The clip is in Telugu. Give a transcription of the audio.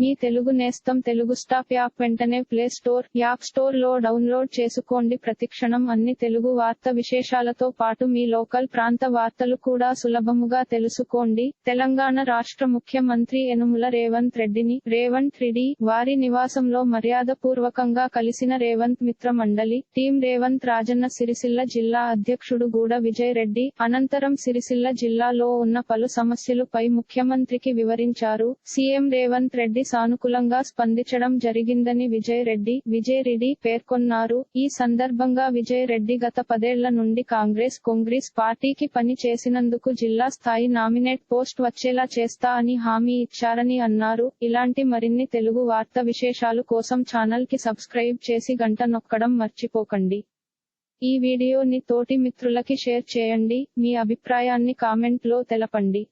మీ తెలుగు నేస్తం తెలుగు స్టాప్ యాప్ వెంటనే ప్లే స్టోర్ యాప్ స్టోర్లో డౌన్లోడ్ చేసుకోండి. ప్రతిక్షణం అన్ని తెలుగు వార్త విశేషాలతో పాటు మీ లోకల్ ప్రాంత వార్తలు కూడా సులభముగా తెలుసుకోండి. తెలంగాణ రాష్ట్ర ముఖ్యమంత్రి ఎనుముల రేవంత్ రెడ్డిని రేవంత్ రెడ్డి వారి నివాసంలో మర్యాద పూర్వకంగా కలిసిన రేవంత్ మిత్ర మండలి టీం రేవంత్ రాజన్న సిరిసిల్ల జిల్లా అధ్యక్షుడు గూడ విజయ్ రెడ్డి అనంతరం సిరిసిల్ల జిల్లాలో ఉన్న పలు సమస్యలు పై ముఖ్యమంత్రికి వివరించారు. సీఎం రేవంత్ రెడ్డి సానుకూలంగా స్పందించడం జరిగిందని విజయ్ రెడ్డి విజయ్ రెడ్డి పేర్కొన్నారు. ఈ సందర్భంగా విజయ్ రెడ్డి గత పదేళ్ళ నుండి కాంగ్రెస్ కాంగ్రెస్ పార్టీకి పని చేసినందుకు జిల్లా స్థాయి నామినేట్ పోస్ట్ వచ్చేలా చేస్తా అని హామీ ఇచ్చారని అన్నారు. ఇలాంటి మరిన్ని తెలుగు వార్త విశేషాలు కోసం ఛానల్కి సబ్స్క్రైబ్ చేసి గంట నొక్కడం మర్చిపోకండి. ఈ వీడియోని తోటి మిత్రులకి షేర్ చేయండి. మీ అభిప్రాయాన్ని కామెంట్లో తెలపండి.